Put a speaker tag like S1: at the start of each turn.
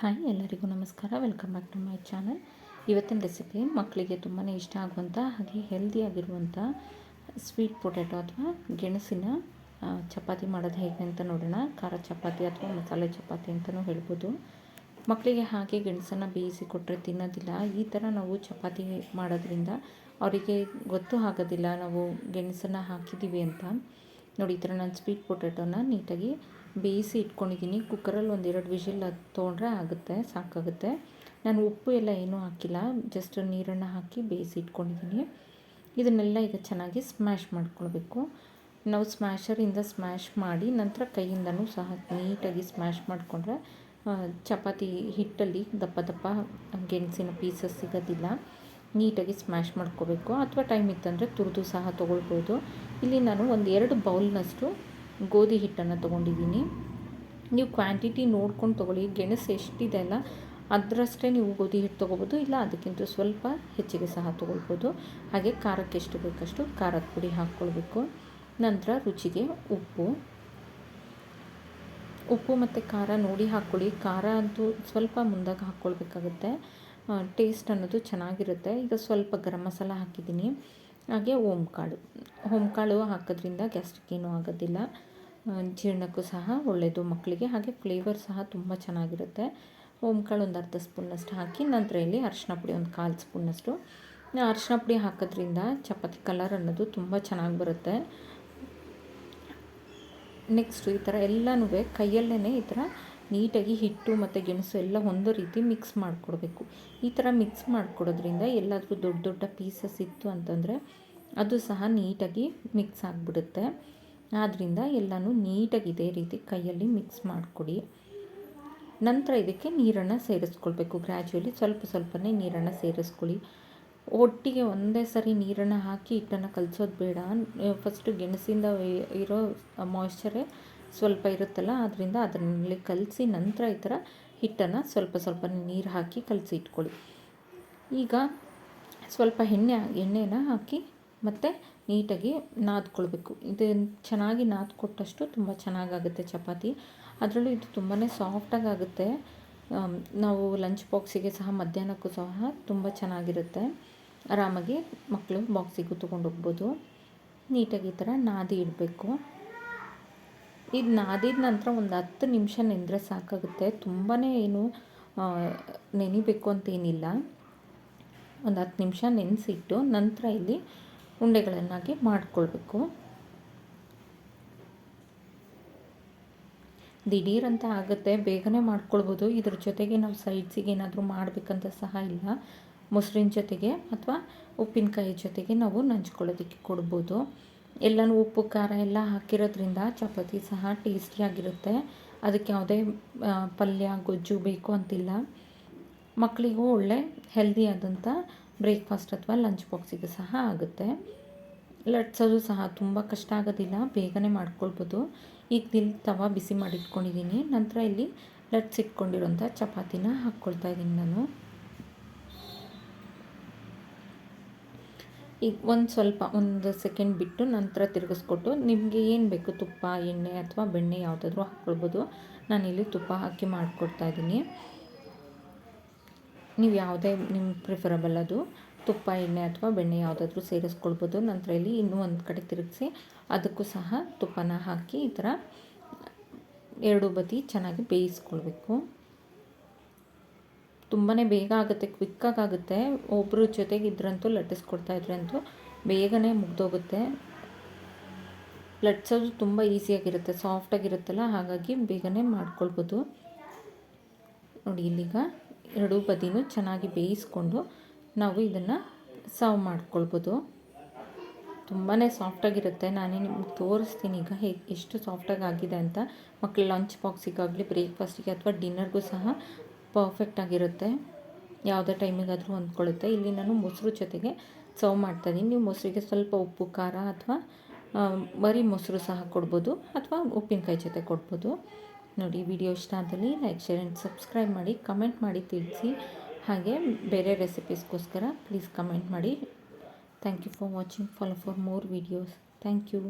S1: Hi, ಎಲ್ಲರಿಗೂ ನಮಸ್ಕಾರ. Welcome back to my channel ಇವತ್ತಿನ ರೆಸಿಪಿ ಮಕ್ಕಳಿಗೆ ತುಂಬಾ ಇಷ್ಟ ಆಗುವಂಥ ಹಾಗೆ ಹೆಲ್ದಿಯಾಗಿರುವಂಥ ಸ್ವೀಟ್ ಪೊಟ್ಯಾಟೊ ಅಥವಾ ಗೆಣಸಿನ ಚಪಾತಿ ಮಾಡೋದು ಹೇಗೆ ಅಂತ ನೋಡೋಣ. ಖಾರ ಚಪಾತಿ ಅಥವಾ ಮಸಾಲೆ ಚಪಾತಿ ಅಂತಲೂ ಹೇಳ್ಬೋದು. ಮಕ್ಕಳಿಗೆ ಹಾಗೆ ಗೆಣಸನ್ನು ಬೇಯಿಸಿ ಕೊಟ್ಟರೆ ತಿನ್ನೋದಿಲ್ಲ. ಈ ಥರ ನಾವು ಚಪಾತಿ ಮಾಡೋದ್ರಿಂದ ಅವರಿಗೆ ಗೊತ್ತು ಆಗೋದಿಲ್ಲ. ನಾವು ಗೆಣಸನ್ನು ಹಾಕಿದ್ದೀವಿ ಅಂತ. ನೋಡಿ, ಈ ಥರ ನಾನು ಸ್ವೀಟ್ ಪೊಟ್ಯಾಟೊನ ನೀಟಾಗಿ ಬೇಯಿಸಿ ಇಟ್ಕೊಂಡಿದ್ದೀನಿ. ಕುಕ್ಕರಲ್ಲಿ ಒಂದೆರಡು ವಿಷಿಲ್ ಅದು ತೊಗೊಂಡ್ರೆ ಆಗುತ್ತೆ, ಸಾಕಾಗುತ್ತೆ. ನಾನು ಉಪ್ಪು ಎಲ್ಲ ಏನೂ ಹಾಕಿಲ್ಲ ಜಸ್ಟ್ ನೀರನ್ನು ಹಾಕಿ ಬೇಯಿಸಿ ಇಟ್ಕೊಂಡಿದ್ದೀನಿ. ಇದನ್ನೆಲ್ಲ ಈಗ ಚೆನ್ನಾಗಿ ಸ್ಮ್ಯಾಶ್ ಮಾಡ್ಕೊಳ್ಬೇಕು. ನಾವು ಸ್ಮ್ಯಾಶರಿಂದ ಸ್ಮ್ಯಾಶ್ ಮಾಡಿ ನಂತರ ಕೈಯಿಂದನೂ ಸಹ ನೀಟಾಗಿ ಸ್ಮ್ಯಾಶ್ ಮಾಡಿಕೊಂಡ್ರೆ ಚಪಾತಿ ಹಿಟ್ಟಲ್ಲಿ ದಪ್ಪ ದಪ್ಪ ಗೆಣಸಿನ ಪೀಸಸ್ ಸಿಗೋದಿಲ್ಲ. ನೀಟಾಗಿ ಸ್ಮ್ಯಾಶ್ ಮಾಡ್ಕೋಬೇಕು ಅಥವಾ ಟೈಮ್ ಇತ್ತಂದರೆ ತುರಿದು ಸಹ ತೊಗೊಳ್ಬೋದು. ಇಲ್ಲಿ ನಾನು ಒಂದು ಎರಡು ಬೌಲ್ನಷ್ಟು ಗೋಧಿ ಹಿಟ್ಟನ್ನು ತೊಗೊಂಡಿದ್ದೀನಿ. ನೀವು ಕ್ವಾಂಟಿಟಿ ನೋಡ್ಕೊಂಡು ತೊಗೊಳ್ಳಿ. ಗೆಣಸು ಎಷ್ಟಿದೆ ಅಲ್ಲ, ಅದರಷ್ಟೇ ನೀವು ಗೋಧಿ ಹಿಟ್ಟು ತೊಗೋಬೋದು, ಇಲ್ಲ ಅದಕ್ಕಿಂತ ಸ್ವಲ್ಪ ಹೆಚ್ಚಿಗೆ ಸಹ ತೊಗೊಳ್ಬೋದು. ಹಾಗೆ ಖಾರಕ್ಕೆ ಎಷ್ಟು ಬೇಕಷ್ಟು ಖಾರದ ಪುಡಿ ಹಾಕ್ಕೊಳ್ಬೇಕು. ನಂತರ ರುಚಿಗೆ ಉಪ್ಪು. ಉಪ್ಪು ಮತ್ತು ಖಾರ ನೋಡಿ ಹಾಕ್ಕೊಳ್ಳಿ. ಖಾರ ಅಂತೂ ಸ್ವಲ್ಪ ಮುಂದಾಗಿ ಹಾಕ್ಕೊಳ್ಬೇಕಾಗುತ್ತೆ. ಟೇಸ್ಟ್ ಅನ್ನೋದು ಚೆನ್ನಾಗಿರುತ್ತೆ. ಈಗ ಸ್ವಲ್ಪ ಗರಂ ಮಸಾಲ ಹಾಕಿದ್ದೀನಿ. ಹಾಗೆ ಓಂಕಾಳು ಓಂಕಾಳು ಹಾಕೋದ್ರಿಂದ ಗ್ಯಾಸ್ಟ್ರಿಕ್ ಏನೂ ಆಗೋದಿಲ್ಲ. ಜೀರ್ಣಕ್ಕೂ ಸಹ ಒಳ್ಳೆಯದು ಮಕ್ಕಳಿಗೆ ಹಾಗೆ ಫ್ಲೇವರ್ ಸಹ ತುಂಬ ಚೆನ್ನಾಗಿರುತ್ತೆ. ಓಂಕಾಳು ಒಂದು ಅರ್ಧ ಸ್ಪೂನಷ್ಟು ಹಾಕಿ ನಂತರ ಇಲ್ಲಿ ಅರಿಶಿನ ಪುಡಿ ಒಂದು ಕಾಲು ಸ್ಪೂನಷ್ಟು ಅರಿಶಿನ ಪುಡಿ ಹಾಕೋದ್ರಿಂದ ಚಪಾತಿ ಕಲರ್ ಅನ್ನೋದು ತುಂಬ ಚೆನ್ನಾಗಿ ಬರುತ್ತೆ. ನೆಕ್ಸ್ಟು ಈ ಥರ ಎಲ್ಲನೂ ಕೈಯಲ್ಲೇ ಈ ಥರ ನೀಟಾಗಿ ಹಿಟ್ಟು ಮತ್ತು ಗೆಣಸು ಎಲ್ಲ ಒಂದು ರೀತಿ ಮಿಕ್ಸ್ ಮಾಡಿಕೊಡ್ಬೇಕು. ಈ ಥರ ಮಿಕ್ಸ್ ಮಾಡಿಕೊಡೋದ್ರಿಂದ ಎಲ್ಲಾದರೂ ದೊಡ್ಡ ದೊಡ್ಡ ಪೀಸಸ್ ಇತ್ತು ಅಂತಂದರೆ ಅದು ಸಹ ನೀಟಾಗಿ ಮಿಕ್ಸ್ ಆಗಿಬಿಡುತ್ತೆ. ಆದ್ದರಿಂದ ಎಲ್ಲನೂ ನೀಟಾಗಿ ಇದೇ ರೀತಿ ಕೈಯಲ್ಲಿ ಮಿಕ್ಸ್ ಮಾಡಿಕೊಡಿ. ನಂತರ ಇದಕ್ಕೆ ನೀರನ್ನು ಸೇರಿಸ್ಕೊಳ್ಬೇಕು. ಗ್ರ್ಯಾಜುವಲಿ ಸ್ವಲ್ಪ ಸ್ವಲ್ಪನೇ ನೀರನ್ನು ಸೇರಿಸ್ಕೊಳ್ಳಿ ಒಟ್ಟಿಗೆ ಒಂದೇ ಸರಿ ನೀರನ್ನು ಹಾಕಿ ಹಿಟ್ಟನ್ನು ಕಲಿಸೋದು ಬೇಡ. ಫಸ್ಟು ಗೆಣಸಿಂದ ಇರೋ ಮಾಯ್ಶ್ಚರೇ ಸ್ವಲ್ಪ ಇರುತ್ತಲ್ಲ ಅದರಿಂದ ಅದರಲ್ಲಿ ಕಲಸಿ ನಂತರ ಈ ಥರ ಹಿಟ್ಟನ್ನು ಸ್ವಲ್ಪ ಸ್ವಲ್ಪ ನೀರು ಹಾಕಿ ಕಲಸಿ ಇಟ್ಕೊಳ್ಳಿ. ಈಗ ಸ್ವಲ್ಪ ಎಣ್ಣೆ, ಎಣ್ಣೆನ ಹಾಕಿ ಮತ್ತು ನೀಟಾಗಿ ನಾದ್ಕೊಳ್ಬೇಕು. ಇದು ಚೆನ್ನಾಗಿ ನಾದ್ಕೊಟ್ಟಷ್ಟು ತುಂಬ ಚೆನ್ನಾಗಾಗುತ್ತೆ ಚಪಾತಿ. ಅದರಲ್ಲೂ ಇದು ತುಂಬಾ ಸಾಫ್ಟಾಗಿ ಆಗುತ್ತೆ. ನಾವು ಲಂಚ್ ಬಾಕ್ಸಿಗೆ ಸಹ ಮಧ್ಯಾಹ್ನಕ್ಕೂ ಸಹ ತುಂಬ ಚೆನ್ನಾಗಿರುತ್ತೆ. ಆರಾಮಾಗಿ ಮಕ್ಕಳು ಬಾಕ್ಸಿಗೂ ತೊಗೊಂಡೋಗ್ಬೋದು. ನೀಟಾಗಿ ಈ ಥರ ನಾದಿ ಇಡಬೇಕು. ಇದು ನಾದಿದ ನಂತರ ಒಂದು ಹತ್ತು ನಿಮಿಷ ನೆಂದರೆ ಸಾಕಾಗುತ್ತೆ. ತುಂಬಾ ಏನು ನೆನಿಬೇಕು ಅಂತೇನಿಲ್ಲ ಒಂದು ಹತ್ತು ನಿಮಿಷ ನೆನೆಸಿಟ್ಟು ನಂತರ ಇಲ್ಲಿ ಉಂಡೆಗಳನ್ನಾಗಿ ಮಾಡಿಕೊಳ್ಬೇಕು. ದಿಢೀರಂತ ಆಗುತ್ತೆ, ಬೇಗನೆ ಮಾಡ್ಕೊಳ್ಬೋದು. ಇದ್ರ ಜೊತೆಗೆ ನಾವು ಸೈಡ್ಸಿಗೆ ಏನಾದರೂ ಮಾಡಬೇಕಂತ ಸಹ ಇಲ್ಲ. ಮೊಸರಿನ ಜೊತೆಗೆ ಅಥವಾ ಉಪ್ಪಿನಕಾಯಿ ಜೊತೆಗೆ ನಾವು ನಂಚ್ಕೊಳ್ಳೋದಕ್ಕೆ ಕೊಡ್ಬೋದು. ಎಲ್ಲನೂ ಉಪ್ಪು, ಖಾರ ಎಲ್ಲ ಹಾಕಿರೋದ್ರಿಂದ ಚಪಾತಿ ಸಹ ಟೇಸ್ಟಿಯಾಗಿರುತ್ತೆ ಅದಕ್ಕೆ ಯಾವುದೇ ಪಲ್ಯ, ಗೊಜ್ಜು ಬೇಕು ಅಂತಿಲ್ಲ. ಮಕ್ಕಳಿಗೂ ಒಳ್ಳೆ ಹೆಲ್ದಿ ಆದಂಥ ಬ್ರೇಕ್ಫಾಸ್ಟ್ ಅಥವಾ ಲಂಚ್ ಬಾಕ್ಸಿಗೆ ಸಹ ಆಗುತ್ತೆ. ಲಟ್ಸೋದು ಸಹ ತುಂಬ ಕಷ್ಟ ಆಗೋದಿಲ್ಲ, ಬೇಗನೆ ಮಾಡ್ಕೊಳ್ಬೋದು. ಈಗ ಇಲ್ಲಿ ತವ ಬಿಸಿ ಮಾಡಿಟ್ಕೊಂಡಿದ್ದೀನಿ. ನಂತರ ಇಲ್ಲಿ ಲಟ್ಸಿಟ್ಕೊಂಡಿರೋಂಥ ಚಪಾತಿನ ಹಾಕ್ಕೊಳ್ತಾ ಇದ್ದೀನಿ ನಾನು. ಈಗ ಒಂದು ಸ್ವಲ್ಪ, ಒಂದು ಸೆಕೆಂಡ್ ಬಿಟ್ಟು ನಂತರ ತಿರುಗಿಸ್ಕೊಟ್ಟು ನಿಮಗೆ ಏನು ಬೇಕು ತುಪ್ಪ, ಎಣ್ಣೆ ಅಥವಾ ಬೆಣ್ಣೆ ಯಾವುದಾದ್ರೂ ಹಾಕ್ಕೊಳ್ಬೋದು ನಾನಿಲ್ಲಿ ತುಪ್ಪ ಹಾಕಿ ಮಾಡಿಕೊಡ್ತಾ ಇದ್ದೀನಿ ನೀವು ಯಾವುದೇ ನಿಮ್ಮ ಪ್ರಿಫರಬಲ್ ಅದು ತುಪ್ಪ, ಎಣ್ಣೆ ಅಥವಾ ಬೆಣ್ಣೆ ಯಾವುದಾದ್ರೂ ಸೇರಿಸ್ಕೊಳ್ಬೋದು. ನಂತರ ಇಲ್ಲಿ ಇನ್ನೂ ಒಂದು ಕಡೆ ತಿರುಗಿಸಿ ಅದಕ್ಕೂ ಸಹ ತುಪ್ಪನ ಹಾಕಿ ಈ ಥರ ಎರಡು ಬದಿ ಚೆನ್ನಾಗಿ ಬೇಯಿಸ್ಕೊಳ್ಬೇಕು. ತುಂಬಾ ಬೇಗ ಆಗುತ್ತೆ ಕ್ವಿಕ್ಕಾಗಿ ಆಗುತ್ತೆ. ಒಬ್ಬರು ಜೊತೆಗೆ ಇದ್ರಂತೂ ಲಟ್ಟಿಸ್ಕೊಡ್ತಾ ಇದ್ರಂತೂ ಬೇಗನೆ ಮುಗ್ದೋಗುತ್ತೆ. ಲಟ್ಸೋದು ತುಂಬ ಈಸಿಯಾಗಿರುತ್ತೆ ಸಾಫ್ಟಾಗಿರುತ್ತಲ್ಲ ಹಾಗಾಗಿ ಬೇಗನೆ ಮಾಡ್ಕೊಳ್ಬೋದು. ನೋಡಿ, ಇಲ್ಲಿಗ ಎರಡೂ ಬದಿನೂ ಚೆನ್ನಾಗಿ ಬೇಯಿಸ್ಕೊಂಡು ನಾವು ಇದನ್ನು ಸರ್ವ್ ಮಾಡ್ಕೊಳ್ಬೋದು. ತುಂಬಾ ಸಾಫ್ಟಾಗಿರುತ್ತೆ ನಾನೇ ನಿಮ್ಗೆ ತೋರಿಸ್ತೀನಿ ಈಗ ಹೇಗೆ ಎಷ್ಟು ಸಾಫ್ಟಾಗಿ ಆಗಿದೆ ಅಂತ. ಮಕ್ಕಳು ಲಂಚ್ ಬಾಕ್ಸಿಗಾಗಲಿ ಬ್ರೇಕ್ಫಾಸ್ಟಿಗೆ ಅಥವಾ ಡಿನ್ನರ್ಗೂ ಸಹ ಪರ್ಫೆಕ್ಟಾಗಿರುತ್ತೆ ಯಾವುದೇ ಟೈಮಿಗಾದರೂ ಹೊಂದ್ಕೊಳ್ಳುತ್ತೆ. ಇಲ್ಲಿ ನಾನು ಮೊಸರು ಜೊತೆಗೆ ಸರ್ವ್ ಮಾಡ್ತಾಯಿದ್ದೀನಿ ನೀವು ಮೊಸರಿಗೆ ಸ್ವಲ್ಪ ಉಪ್ಪು, ಖಾರ ಅಥವಾ ಬರೀ ಮೊಸರು ಸಹ ಕೊಡ್ಬೋದು ಅಥವಾ ಉಪ್ಪಿನಕಾಯಿ ಜೊತೆ ಕೊಡ್ಬೋದು. ನೋಡಿ ವಿಡಿಯೋ ಇಷ್ಟ ಆದಲ್ಲಿ ಲೈಕ್ ಶೇರ್ ಆ್ಯಂಡ್ ಸಬ್ಸ್ಕ್ರೈಬ್ ಮಾಡಿ ಕಮೆಂಟ್ ಮಾಡಿ ತಿಳಿಸಿ. ಹಾಗೆ ಬೇರೆ ರೆಸಿಪೀಸ್ಗೋಸ್ಕರ ಪ್ಲೀಸ್ ಕಮೆಂಟ್ ಮಾಡಿ. Thank you for watching follow for more videos thank you